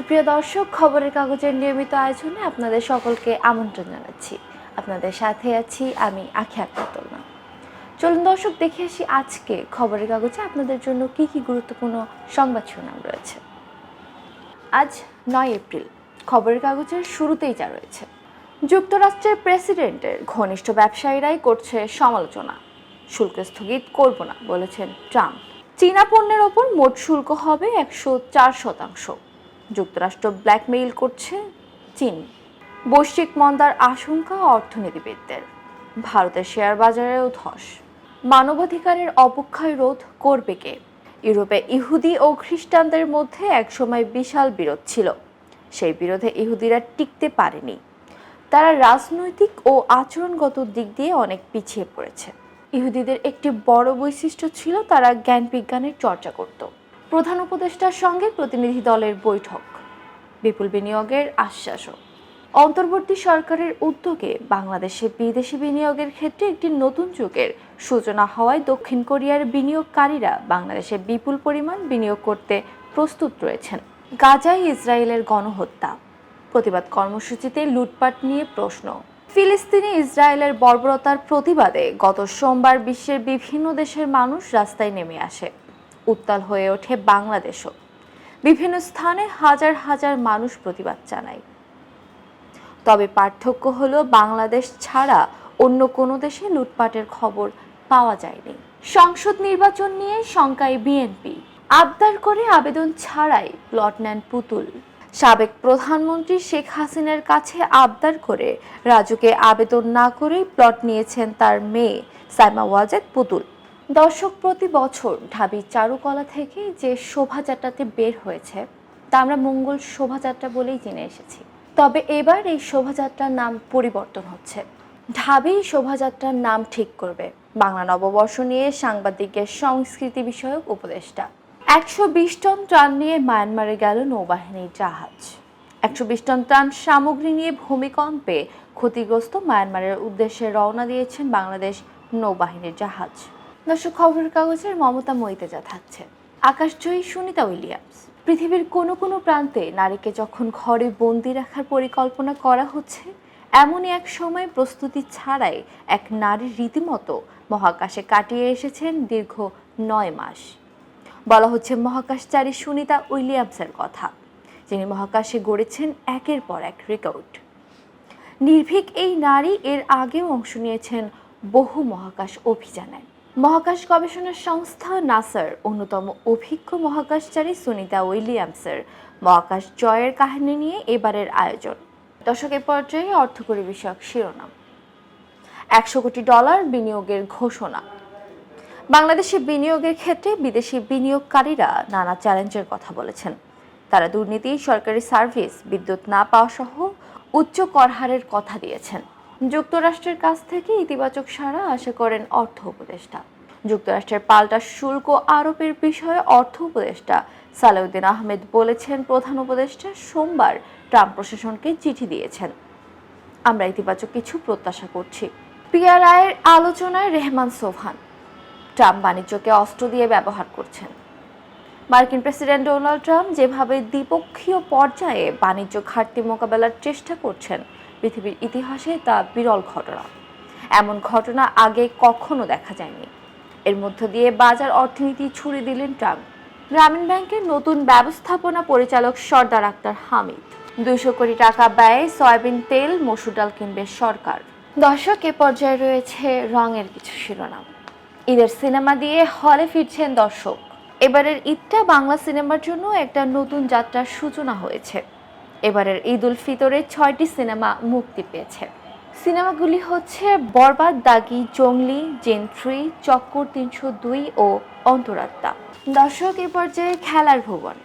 সুপ্রিয় দর্শক, খবরের কাগজের নিয়মিত আয়োজনে আপনাদের সকলকে আমন্ত্রণ জানাচ্ছি। আপনাদের সাথে আছি আমি আখি আক্তাতুল্লাহ চলুন দর্শক, দেখে আসি আজকে খবরের কাগজে আপনাদের জন্য কি কি গুরুত্বপূর্ণ সংবাদ শিরোনাম রয়েছে। আজ নয় এপ্রিল, খবরের কাগজের শুরুতেই যা রয়েছে। যুক্তরাষ্ট্রের প্রেসিডেন্টের ঘনিষ্ঠ ব্যবসায়ীরাই করছে সমালোচনা। শুল্ক স্থগিত করব না, বলেছেন ট্রাম্প। চীনা পণ্যের ওপর মোট শুল্ক হবে একশো চার শতাংশ। যুক্তরাষ্ট্র ব্ল্যাকমেইল করছে চীন। বৈশ্বিক মন্দার আশঙ্কা অর্থনীতিবিদদের। ভারতের শেয়ার বাজারেও ধস। মানবাধিকারের অবক্ষয় রোধ করবে কে? ইউরোপে ইহুদি ও খ্রিস্টানদের মধ্যে একসময় বিশাল বিরোধ ছিল। সেই বিরোধে ইহুদিরা টিকতে পারেনি। তারা রাজনৈতিক ও আচরণগত দিক দিয়ে অনেক পিছিয়ে পড়েছে। ইহুদিদের একটি বড় বৈশিষ্ট্য ছিল তারা জ্ঞান বিজ্ঞানের চর্চা করত। প্রধান উপদেষ্টার সঙ্গে প্রতিনিধি দলের বৈঠক। বিপুল বিনিয়োগের আশ্বাসও। অন্তর্বর্তী সরকারের উদ্যোগে বাংলাদেশে বিদেশি বিনিয়োগের ক্ষেত্রে একটি নতুন যুগের সূচনা হওয়ায় দক্ষিণ কোরিয়ার বিনিয়োগকারীরা বাংলাদেশে বিপুল পরিমাণ বিনিয়োগ করতে প্রস্তুত রয়েছেন। গাজায় ইসরায়েলের গণহত্যা। প্রতিবাদ কর্মসূচিতে লুটপাট নিয়ে প্রশ্ন। ফিলিস্তিনি ইসরায়েলের বর্বরতার প্রতিবাদে গত সোমবার বিশ্বের বিভিন্ন দেশের মানুষ রাস্তায় নেমে আসে। উত্তাল হয়ে ওঠে বাংলাদেশও। বিভিন্ন স্থানে হাজার হাজার মানুষ প্রতিবাদ জানায়। তবে পার্থক্য হলো বাংলাদেশ ছাড়া অন্য কোনো দেশে লুটপাটের খবর পাওয়া যায়নি। সংসদ নির্বাচন নিয়ে শঙ্কায় বিএনপি। আবদার করে আবেদন ছাড়াই প্লট নেন পুতুল। সাবেক প্রধানমন্ত্রী শেখ হাসিনার কাছে আবদার করে রাজুকে আবেদন না করেই প্লট নিয়েছেন তার মেয়ে সাইমা ওয়াজেদ পুতুল। দর্শক প্রতি বছর ঢাবি চারুকলা থেকে যে শোভাযাত্রাতে বের হয়েছে, তা আমরা মঙ্গল শোভাযাত্রা বলেই জেনে এসেছি। তবে এবার এই শোভাযাত্রার নাম পরিবর্তন হচ্ছে। ঢাবি শোভাযাত্রার নাম ঠিক করবে বাংলা নববর্ষ নিয়ে সাংবাদিকের সংস্কৃতি বিষয়ক উপদেষ্টা। একশো বিশ টন ত্রাণ নিয়ে মায়ানমারে গেল নৌবাহিনীর জাহাজ। একশো বিশ টন ত্রাণ সামগ্রী নিয়ে ভূমিকম্পে ক্ষতিগ্রস্ত মায়ানমারের উদ্দেশ্যে রওনা দিয়েছেন বাংলাদেশ নৌবাহিনীর জাহাজ। দর্শক, খবরের কাগজের মমতা মইতেজা থাকছে। আকাশজয়ী সুনিতা উইলিয়ামস। পৃথিবীর কোনো কোনো প্রান্তে নারীকে যখন ঘরে বন্দি রাখার পরিকল্পনা করা হচ্ছে, এমনই এক সময় প্রস্তুতি ছাড়াই এক নারীর রীতিমতো মহাকাশে কাটিয়ে এসেছেন দীর্ঘ নয় মাস। বলা হচ্ছে মহাকাশচারী সুনিতা উইলিয়ামসের কথা। যিনি মহাকাশে গড়েছেন একের পর এক রেকর্ড। নির্ভীক এই নারী এর আগেও অংশ নিয়েছেন বহু মহাকাশ অভিযানে। মহাকাশ গবেষণা সংস্থা নাসার অন্যতম অভিজ্ঞ মহাকাশচারী সুনিতা উইলিয়ামসের মহাকাশ জয়ের কাহিনী নিয়ে এবারের আয়োজন। দশকের পর্যায়ে অর্থকরী বিষয়ক শিরোনাম। একশো কোটি ডলার বিনিয়োগের ঘোষণা। বাংলাদেশে বিনিয়োগের ক্ষেত্রে বিদেশি বিনিয়োগকারীরা নানা চ্যালেঞ্জের কথা বলেছেন। তারা দুর্নীতি, সরকারি সার্ভিস, বিদ্যুৎ না পাওয়া সহ উচ্চ কর হারের কথা দিয়েছেন। যুক্তরাষ্ট্রের কাছ থেকে ইতিবাচক সাড়া আশা করেন অর্থ উপদেষ্টা। যুক্তরাষ্ট্রের পাল্টা শুল্ক আরোপের বিষয়ে অর্থ উপদেষ্টা সালেউদ্দিন আহমেদ বলেছেন প্রধান উপদেষ্টা সোমবার ট্রাম্প প্রশাসনকে চিঠি দিয়েছেন। আমরা ইতিবাচক কিছু প্রত্যাশা করছি। পিআরআইয়ের আলোচনায় রেহমান সোভান ট্রাম্প বাণিজ্যকে অস্ত্র দিয়ে ব্যবহার করছেন। মার্কিন প্রেসিডেন্ট ডোনাল্ড ট্রাম্প যেভাবে দ্বিপক্ষীয় পর্যায়ে বাণিজ্য ঘাটতি মোকাবেলার চেষ্টা করছেন পৃথিবীর ইতিহাসে তা বিরল ঘটনা। এমন ঘটনা আগে কখনো দেখা যায়নি। এর মধ্য দিয়ে বাজার অর্থনীতি ছুড়ে দিলেন ট্রাম্প। গ্রামীণ ব্যাংকের নতুন ব্যবস্থাপনা পরিচালক সর্দার আক্তার হামিদ। দুইশো কোটি টাকা ব্যয়ে সয়াবিন তেল, মসুর ডাল কিনবে সরকার। দর্শক, এ পর্যায়ে রয়েছে রঙের কিছু শিরোনাম। ঈদের সিনেমা দিয়ে হলে ফিরছেন দর্শক। এবারের ঈদটা বাংলা সিনেমার জন্য একটা নতুন যাত্রার সূচনা হয়েছে। এবারের ঈদ উল ফিতরে ছয়টি সিনেমা মুক্তি পেয়েছে। সিনেমাগুলি হচ্ছে বরবাদ, দাগি জংলি জেন থ্রি, চক্কর তিনশো দুই ও অন্তরাত্মা। দর্শক, এ পর্যায়ে খেলার ভুবন।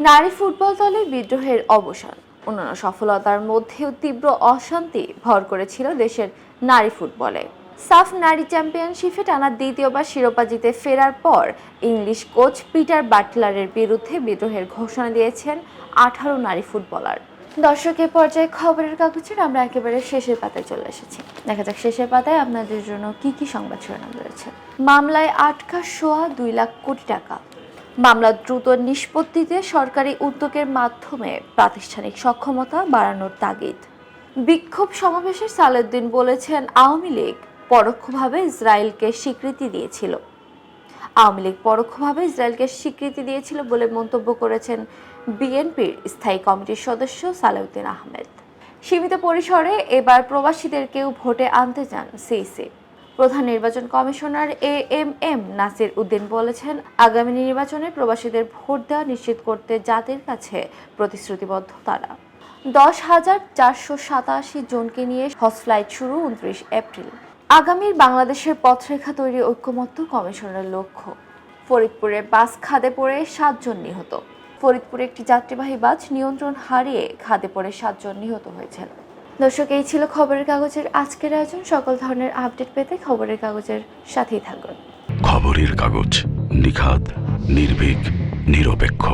নারী ফুটবল দলে বিদ্রোহের অবসান। অন্যান্য সফলতার মধ্যেও তীব্র অশান্তি ভর করেছিল দেশের নারী ফুটবলে। সাফ নারী চ্যাম্পিয়নশিপে টানা দ্বিতীয়বার শিরোপা জিতে ফেরার পর ইংলিশ কোচ পিটার বাটলারের বিরুদ্ধে বিদ্রোহের ঘোষণা দিয়েছেন আঠারো নারী ফুটবলার। দর্শকের পর্যায়ে খবরের কাগজের আমরা একেবারে শেষের পাতায় চলে এসেছি। দেখা যাক শেষের পাতায় আপনাদের জন্য কি কি সংবাদ শিরোনাম রয়েছে। মামলায় আটকা সোয়া দুই লাখ কোটি টাকা। মামলা দ্রুত নিষ্পত্তিতে সরকারি উদ্যোগের মাধ্যমে প্রাতিষ্ঠানিক সক্ষমতা বাড়ানোর তাগিদ। বিক্ষোভ সমাবেশে সালেউদ্দিন বলেছেন, আওয়ামী লীগ পরোক্ষভাবে ইসরায়েলকে স্বীকৃতি দিয়েছিল। আওয়ামী লীগ পরোক্ষভাবে ইসরায়েলকে স্বীকৃতি দিয়েছিল বলে মন্তব্য করেছেন বিএনপির স্থায়ী কমিটির সদস্য সালেউদ্দিন আহমেদ। সীমিত পরিসরে এবার প্রবাসীদেরকেও ভোটে আনতে চান সিইসি। প্রধান নির্বাচন commissioner A M M Nasir Uddin বলেছেন, আগামী নির্বাচনে প্রবাসীদের ভোট দেওয়া নিশ্চিত করতে জাতির কাছে প্রতিশ্রুতিবদ্ধ তারা। দশ হাজার চারশো সাতাশি জনকে নিয়ে হজ ফ্লাইট শুরু উনত্রিশ এপ্রিল। আগামীর বাংলাদেশের পথরেখা তৈরি ঐক্যমত্য কমিশনের লক্ষ্য। ফরিদপুরে বাস খাদে পড়ে সাতজন নিহত। ফরিদপুরে একটি যাত্রীবাহী বাস নিয়ন্ত্রণ হারিয়ে খাদে পড়ে সাতজন নিহত হয়েছেন। দর্শক, এই ছিল খবরের কাগজের আজকের আয়োজন। সকল ধরনের আপডেট পেতে খবরের কাগজের সাথেই থাকুন। খবরের কাগজ নিখাত নির্ভীক, নিরপেক্ষ।